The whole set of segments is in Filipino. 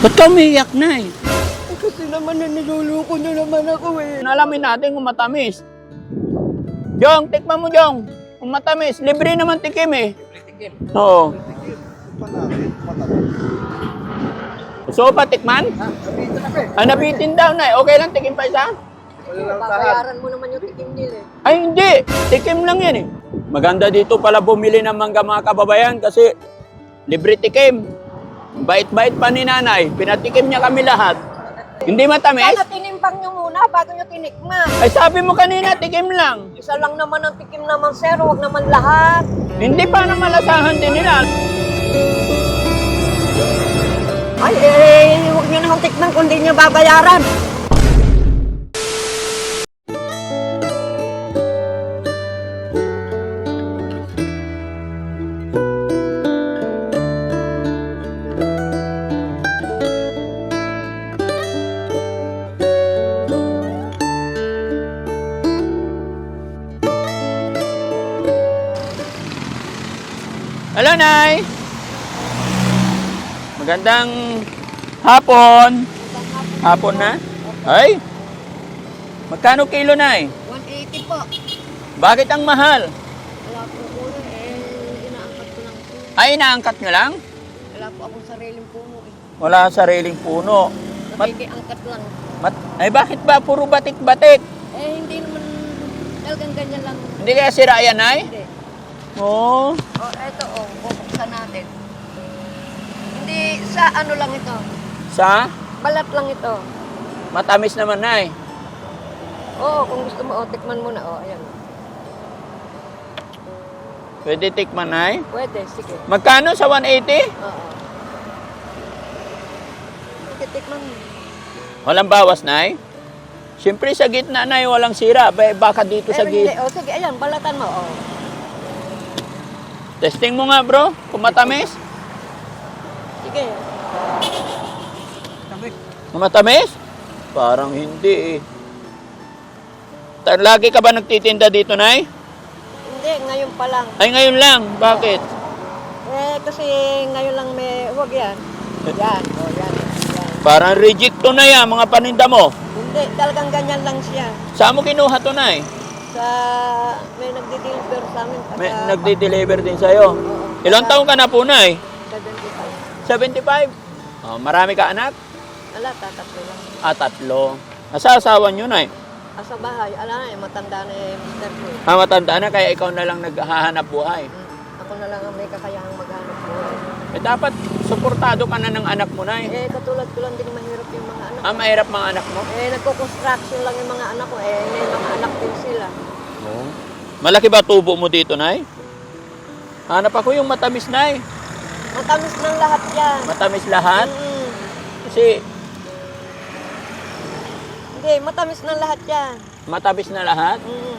Ba't ka umiiyak na eh? Kasi naman na niluluko niyo naman ako eh. Alamin natin kung matamis. Jong, tikman mo Jong. Kung matamis, libre naman tikim eh. Oo. Gusto mo pa tikman? Ah, nabitin daw na eh. Okay lang tikim pa isa? Babayaran mo naman yung tikim nila eh. Ay hindi, tikim lang yan eh. Maganda dito pala bumili ng mangga mga kababayan kasi libre tikim. Bait-bait pa ni nanay, pinatikim niya kami lahat. Hindi matamis? Sana tinimpang niyo muna bago niyo tinikman. Ay sabi mo kanina, tikim lang. Isa lang naman ang tikim naman sir, huwag naman lahat. Hindi pa na malasahan din nila. Ay, eh, huwag niyo na akong tikman kung di niyo babayaran. Hello, Nay! Magandang hapon. Hapon na? Ay! Magkano kilo, Nay? 180 po. Bakit ang mahal? Wala po po eh, inaangkat ko lang po. Ay, inaangkat nyo lang? Wala po akong sariling puno eh. Wala sariling puno. Nakikiangkat lang. mat, ay, bakit ba puro batik-batik? Eh, hindi naman talagang ganyan lang. Hindi kaya sira yan, Nay? Hindi. Oo. Oh, eto oh, bubuksan natin. Hindi sa ano lang ito. Sa? Balat lang ito. Matamis naman, Nay. Oo, kung gusto mo, oh, tikman mo na. Oh, ayan. Pwede tikman, Nay? Pwede, sige. Magkano sa 180? Oo. Sige, tikman mo. Walang bawas, Nay? Siyempre sa gitna, Nay, walang sira. Ba- Baka dito sa Eh, hindi. gitna. Oh, sige, ayan, balatan mo. Oh. Testing mo nga, bro. Kung matamis. Sige. Kung matamis? Parang hindi eh. Lagi ka ba nagtitinda dito, Nay? Hindi, ngayon pa lang. Ay, ngayon lang. Bakit? Eh, kasi ngayon lang may, huwag yan. Yan, oh, yan. yan. Parang rigid to na yan, mga paninda mo. Hindi, talagang ganyan lang siya. Saan mo kinuha to, Nay? Sa, may nagdi-deliver sa amin. May, nagdi-deliver din sa'yo. Oo. Ilang taong ka na po, Nay? 75. 75. Oh, marami ka anak? Ala, tatatlo lang. Ah, tatlo. Nasa asawa nyo, Nay? Ah, sa bahay, ala na eh, matanda na eh, Mr. Ko. Ah, matanda na, kaya ikaw na lang naghahanap buhay. Hmm. Ako na lang ang may kakayahang maghanap buhay. Eh, dapat suportado ka na ng anak mo, Nay. Eh, katulad ko lang din mahirap yung mga anak. Ah, mahirap mga anak mo? Eh, nagko-construction lang yung mga anak ko. Eh, may mga anak din sila. Oo. Malaki ba tubo mo dito, Nay? Hanap ako yung matamis, Nay. Matamis ng lahat yan. Matamis lahat. Mm. Kasi Hindi, matamis ng lahat yan. matamis na lahat. Mm.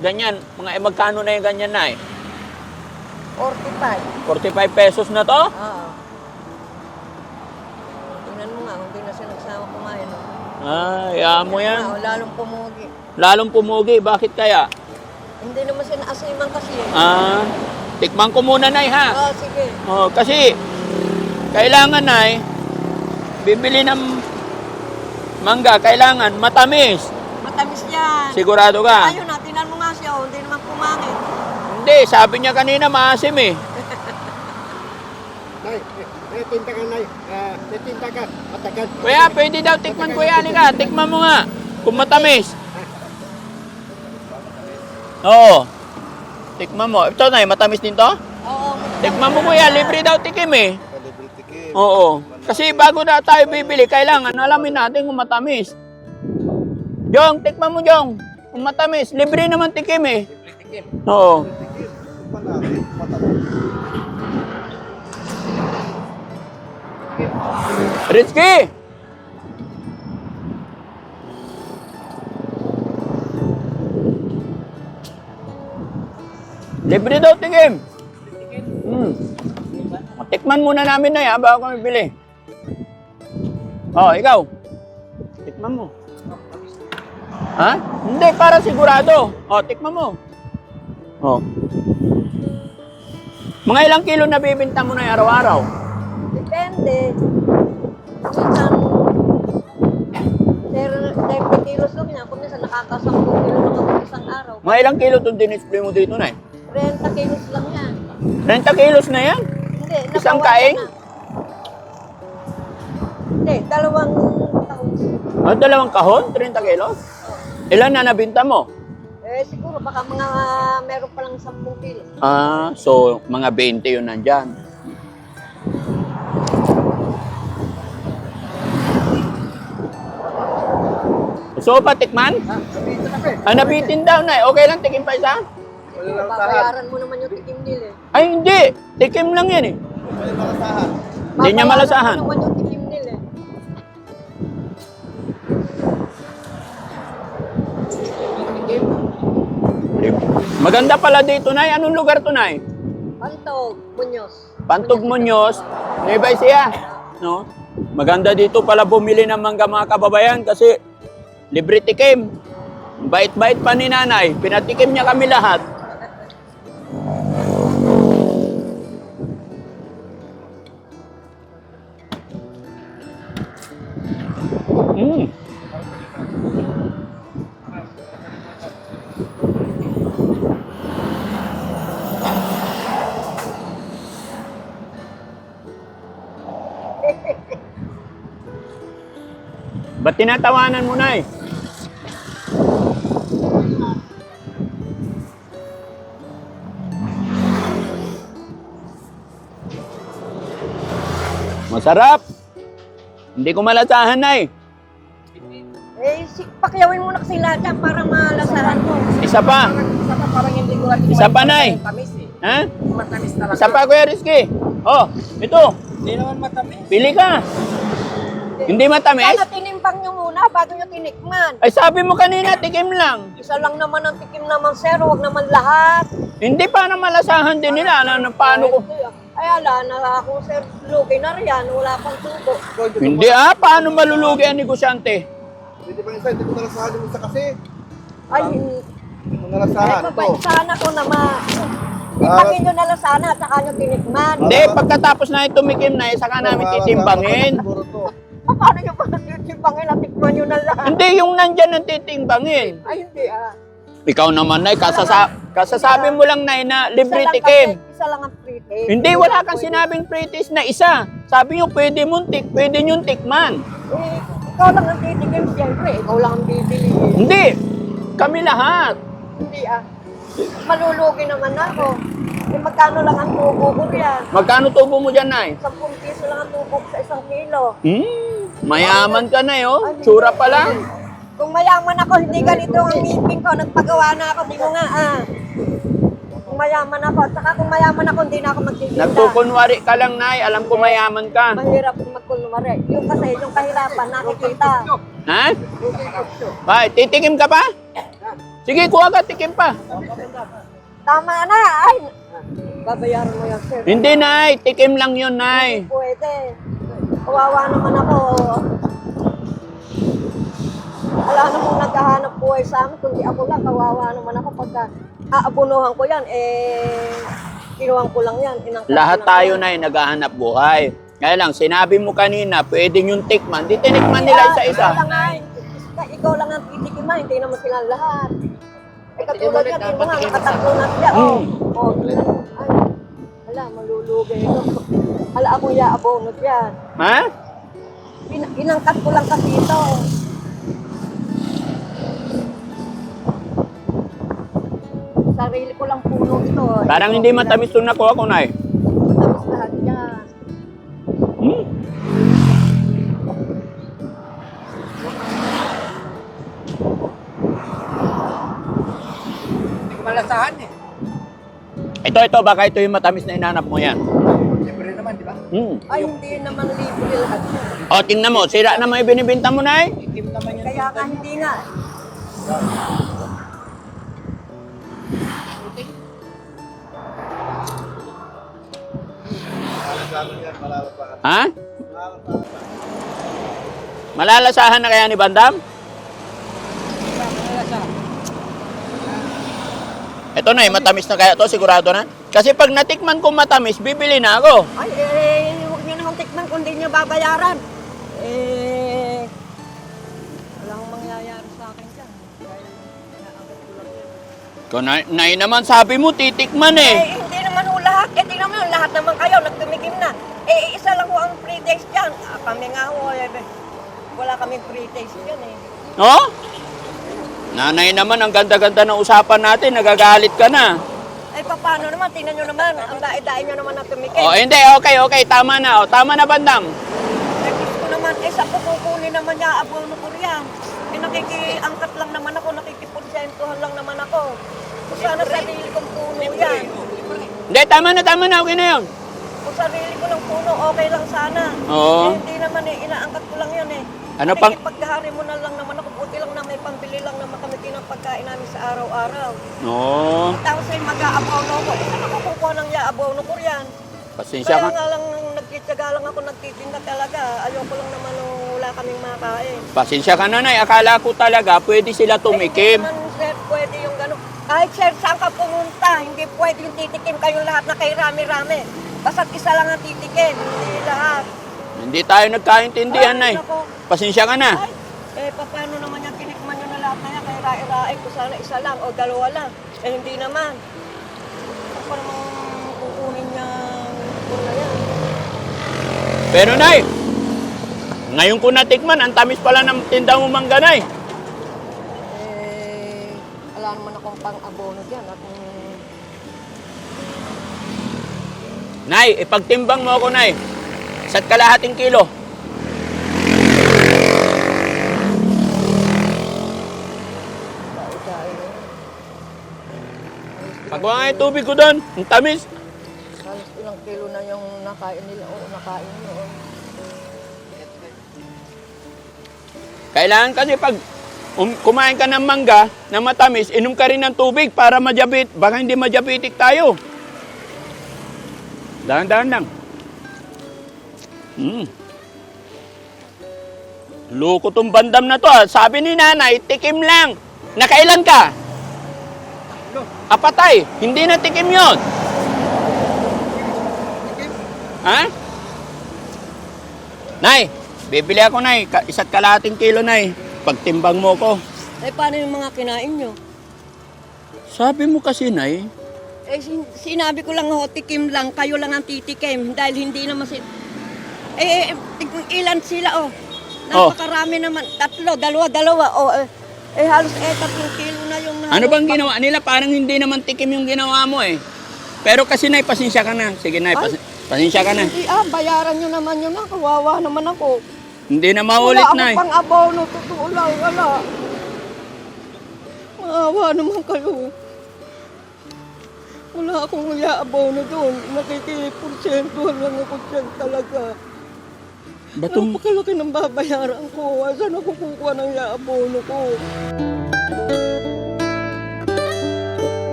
Ganyan, mga eh, magkano na yung ganyan, Nay? 45. 45 pesos na to? Oo. Tingnan mo nga, hindi na siya nagsama kumain. No? Ah, hayaan mo yan. Oo, lalong pumugi. Lalong pumugi. Bakit kaya? Hindi naman siya naasiman kasi. eh. Ah, tikman ko muna, Nay, ha? Oo, sige. Oh, kasi kailangan Nay, bibili ng mangga, kailangan matamis. Matamis yan. Sigurado ka? Ayun na, tingnan mo nga siya. Oh, hindi naman pumangit. Hindi, sabi niya kanina maasim eh. Nay, may tinta ka, Nay. Ah, may tinta ka. Matagal. Kuya, pwede daw tikman kuya, ka. Tikman mo nga. Kung matamis. Oo. Tikman mo. Ito na, matamis din to? Oo. Tikman mo kuya, libre daw tikim eh. Oo. Kasi bago na tayo bibili, kailangan alamin natin kung matamis. Jong, tikman mo Jong. Kung matamis, libre naman tikim eh. Oo. Rizky! Libre daw tikim. Hmm. Tikman muna namin na yan bago kami bili. Oh, ikaw. Tikman mo. Ha? Hindi, para sigurado. Oh, tikman mo. Oh. Mga ilang kilo na bibinta mo na araw-araw? Depende. Depende. Minsan, 30 kilos lang yan. Kung minsan nakakasampung kilo ako isang araw. Mga ilang kilo itong dinisplay mo dito, Nay? 30 kilos lang yan. 30 kilos na yan? Hindi, Isang kaing? na. Hindi, dalawang taon. Ah, dalawang kahon? 30 kilos? Ilan na nabinta mo? Eh, siguro baka mga meron pa lang 10 kilos. Ah, so mga 20 yun nandyan. So, patikman? Ah, dito na, pre. Ah, nabitin daw na Okay lang, tikim pa isa? Wala lang tahan. Babayaran mo naman yung tikim nila eh. Ay, hindi. Tikim lang yan eh. Wala lang tahan. Hindi niya malasahan. Babayaran mo naman yung tikim nila eh. Maganda pala dito, Nay. Anong lugar to, Nay? Pantog, Muñoz. Pantog Muñoz, Nueva Ecija. No? Maganda dito pala bumili ng mangga mga kababayan kasi libre tikim. Bait-bait pa ni nanay. Pinatikim niya kami lahat. Ba't tinatawanan mo, Nay? Masarap. Hindi ko malasahan, Nay. Eh, si, pakyawin mo na kasi lahat yan para malasahan mo. Isa pa. Isa pa parang hindi ko rin Isa pa, Nay. Matamis eh. Ha? Matamis talaga. Isa pa, Kuya Rizky. Oh, ito. Hindi naman matamis. Pili ka. Hindi matamis? Sana tinimpang nyo muna bago nyo tinikman. Ay, sabi mo kanina, tikim lang. Isa lang naman ang tikim naman, sir. Huwag naman lahat. Hindi pa na malasahan din nila. Ano, ano, paano ko? Ay, ala, na ako, sir. Lugi na riyan. Wala pang tubo. Hindi ah, paano malulugi ang negosyante? Hindi pa isa, hindi ko nalasahan yung isa kasi. Ay, hindi. Ko Ay, nalasahan. Ito. mabait sana ko na ma... Timpangin nyo na lang sana at saka nyo tinikman. Hindi, pagkatapos na itumikim na, eh, saka namin titimbangin. Paano nyo pa titimpangin at tikman nyo na lang? Hindi, yung nandyan ang titimbangin. Ay, hindi ah. Ikaw naman, Nay, kasasa kasasabi mo lang, Nay, na libre Isa lang tikim. Isa lang ang free taste. Hindi, wala kang sinabing pre-taste na isa. Sabi nyo, pwede mong tik, pwede nyo tikman. Eh, ikaw lang ang titikim, siyempre. Ikaw lang ang bibili. Hindi, kami lahat. Hindi ah. Malulugi naman ako. Eh, magkano lang ang tubo ko riyan? Magkano tubo mo dyan, Nay? 10 piso lang ang tubo sa isang kilo. Hmm, mayaman ka na, oh. Tsura pa lang. Kung mayaman ako, hindi ganito ang ngipin ko. Nagpagawa na ako, di mo nga ah. Kung mayaman ako, at saka kung mayaman ako, hindi na ako magtitinda. Nagkukunwari ka lang, Nay. Alam ko mayaman ka. Mahirap magkunwari. Yung kasi, yung kahirapan, nakikita. Ha? Ay, titikim ka pa? Sige, kuha ka, tikim pa. Tama na, ay! Babayaran mo yan, sir. Hindi, Nay. Tikim lang yun, Nay. Pwede. Kawawa naman ako. Wala namang naghahanap buhay sa amin, kundi ako lang. Kawawa naman ako pagka aabunuhan ko yan, eh, kinuhan ko lang yan. Inangkat ko Lahat lang tayo, yan. Nay, naghahanap buhay. Kaya lang, sinabi mo kanina, pwede yung tikman. Di tinikman nila Kaya, isa-isa. Ikaw lang, ay, ikaw lang ang titikiman, hindi naman sila lahat. Eh, katulad yan, tingnan mo nga, nakatatlo na siya. Oh, oh, ay, hala, malulugi ito. Hala, ako yaabonot yan. Ha? In- inangkat ko lang kasi ito. Sarili ko lang puno ito. Parang hindi matamis yung nakuha ko, Nay. Matamis malasahan eh. Ito, ito, baka ito yung matamis na inanap mo yan. Libre naman, di ba? Hmm. Ay, hindi naman libre lahat yan. O, tingnan mo, sira naman yung binibinta mo, Nay. Itim naman yan. Kaya ka hindi nga. Ha? Malalasahan na kaya ni Bandam? Ito na eh, matamis na kaya to, sigurado na. Kasi pag natikman ko matamis, bibili na ako. Ay, eh, huwag niyo naman tikman kung di nyo babayaran. Eh, walang mangyayari sa akin dyan. Dahil inaabot ko lang yan. Ikaw, nay, nay naman sabi mo, titikman eh. Eh, hindi naman ho lahat. Eh, tingnan mo yun, lahat naman kayo, nagtumigim na. Eh, isa lang ho ang days dyan. Ah, kami nga ho, eh, wala kaming days dyan eh. Oh? Nanay naman, ang ganda-ganda ng usapan natin, nagagalit ka na. Ay, paano naman? Tingnan nyo naman, ang dae-dae nyo naman na tumikim. Oh, hindi, okay, okay, tama na. Oh, tama na, bandam. Nagkis ko naman, eh, sa kukukunin naman niya, abono ko riyan. Eh, nakikiangkat lang naman ako, nakikipursentuhan lang naman ako. Kung sana sarili kong puno yan. Hindi, tama na, tama na, okay na yun. Kung sarili ko lang puno, okay lang sana. Oo. Eh, hindi naman eh, inaangkat ko lang yan eh. Ano pang- Pagkahari mo na lang naman ako, buti lang na may pambili lang naman kami ng pagkain namin sa araw-araw. Oo, Tapos ay mag-aabono ko. Eh, saan ako kukuha ng ya-abono ko riyan? pasensya Kaya ka. nga lang nagtitsaga lang ako nagtitinda talaga. Ayoko lang naman nung wala kaming makain. Pasensya ka na, nay. Akala ko talaga, pwede sila tumikim. Eh, hindi naman sir, pwede yung gano'n. Kahit sir, saan ka pumunta, hindi pwede yung titikim kayong lahat na kay rami-rami. Basta't isa lang ang titikim, hindi lahat. Hindi tayo nagkaintindihan, nay. nako. Pasensya ka na. Ay, eh, paano naman yung tinikman nyo na lahat na yan? Kay rai-rai ko sana isa lang o dalawa lang. Eh, hindi naman. Ako namang kukunin niya kung na yan. Pero, nay, ngayon ko natikman, ang tamis pala ng tinda mo mangga, nay. Eh, wala naman akong pang-abono dyan. At, mm, Nay, ipagtimbang mo ako, nay. Isa't kalahating kilo. Pagwa nga yung tubig ko doon, ang tamis. halos ilang kilo na yung nakain nila. Oo, nakain noon. Kailangan kasi pag um, kumain ka ng mangga na matamis, inom ka rin ng tubig para majabit. Baka hindi majabitik tayo. Dahan-dahan lang. Hmm. Loko tong bandam na to. ah. Sabi ni nanay, tikim lang. Nakailan ka? Apatay. Hindi na tikim yon. Ha? Nay, bibili ako, Nay. Isa't kalahating kilo, Nay. Pagtimbang mo ko. Eh, paano yung mga kinain nyo? Sabi mo kasi, Nay, Eh, sin- sinabi ko lang ho, tikim lang, kayo lang ang titikim dahil hindi naman si... Eh, tig- ilan sila oh. Napakarami naman. Tatlo, dalawa, dalawa. Oh, eh, eh halos eh, tatlong kilo na yung... ano bang ginawa nila? Parang hindi naman tikim yung ginawa mo eh. Pero kasi, Nay, pasensya ka na. Sige, Nay, pas- pasensya ka na. Hindi, ah, bayaran nyo naman yun na. Kawawa naman ako. Hindi na maulit, wala Nay. akong pang-abono, totoo lang, wala. Maawa naman kayo. Wala akong ya-abono doon. Nakikipursentuhan lang ako dyan talaga. Ba't um- Napakalaki ng babayaran ko. Saan ako kukuha ng ya-abono ko?